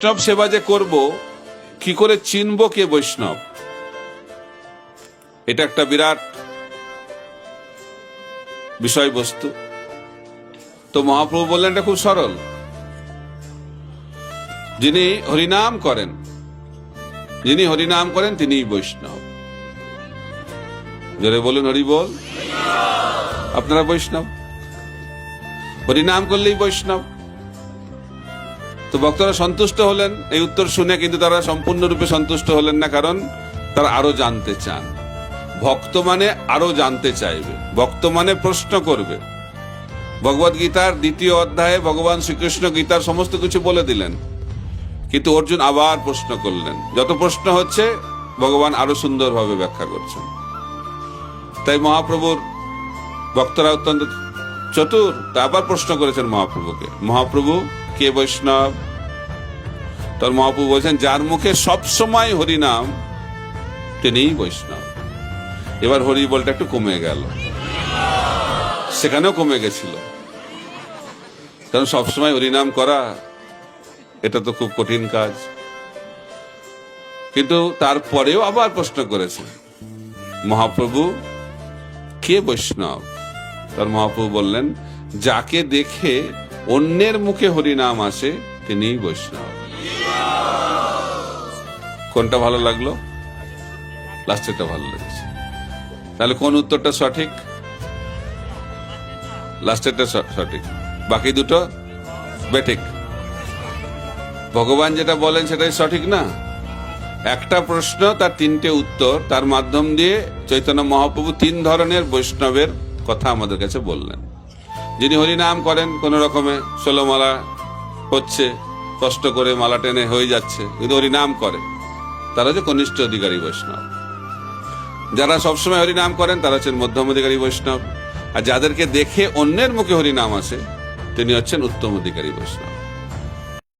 বৈষ্ণব সেবা যে করব, কি করে চিনব কে বৈষ্ণব? এটা একটা বিরাট বিষয়বস্তু। তো মহাপ্রভু বললেন, এটা খুব সরল। যিনি হরিনাম করেন, যিনি হরিনাম করেন তিনি বৈষ্ণব। জোরে বলুন, হরি বল। আপনারা বৈষ্ণব? হরিনাম করলেই বৈষ্ণব। তো ভক্তরা সন্তুষ্ট হলেন, এই উত্তর শুনে কিন্তু তারা সম্পূর্ণরূপে সন্তুষ্ট হলেন না, কারণ তারা আরও জানতে চান। ভক্ত মানে আরও জানতে চাইবে, ভক্ত মানে প্রশ্ন করবে। ভগবত গীতার দ্বিতীয় অধ্যায়ে ভগবান শ্রীকৃষ্ণ গীতার সমস্ত কিছু বলে দিলেন, কিন্তু অর্জুন আবার প্রশ্ন করলেন, যত প্রশ্ন হচ্ছে, ভগবান আরও সুন্দরভাবে ব্যাখ্যা করছেন। তাই মহাপ্রভুর ভক্তরা অত্যন্ত চতুর, তা আবার প্রশ্ন করেছেন মহাপ্রভুকে, মহাপ্রভু কে বৈষ্ণব? তার মহাপ্রভু বলছেন, যার মুখে সব সময় হরিনাম, তিনিই বৈষ্ণব। এবার হরি বলটা একটু কমে গেল। সেখানেও কমে গেছিল। কারণ সবসময় হরিনাম করা, এটা তো খুব কঠিন কাজ। কিন্তু তারপরেও আবার প্রশ্ন করেছে, মহাপ্রভু, কে বৈষ্ণব? তার মহাপ্রভু বললেন, যাকে দেখে অন্যের মুখে হরিনাম আসে তিনিই বৈষ্ণব। কোনটা ভালো লাগল? লাস্টেরটা ভালো লেগেছে। তাহলে কোন উত্তরটা সঠিক? লাস্টেরটা সঠিক। বাকি দুটো? বেঠিক। ভগবান যেটা বলেন সেটাই সঠিক না? একটা প্রশ্ন, তার তিনটে উত্তর, তার মাধ্যম দিয়ে চৈতন্য মহাপ্রভু তিন ধরনের বৈষ্ণবের কথা আমাদের কাছে বললেন। যিনি হরিনাম করেন, কোন রকমে ষোলো মালা হচ্ছে, কষ্ট করে মালা টেনে হয়ে যাচ্ছে, কিন্তু হরিনাম করে। তারা হচ্ছে কনিষ্ঠ অধিকারী বৈষ্ণব। যারা সবসময় হরিনাম করেন, তারা হচ্ছেন মধ্যম অধিকারী বৈষ্ণব। আর যাদেরকে দেখে অন্যের মুখে হরিনাম আসে, তিনি হচ্ছেন উত্তম অধিকারী বৈষ্ণব।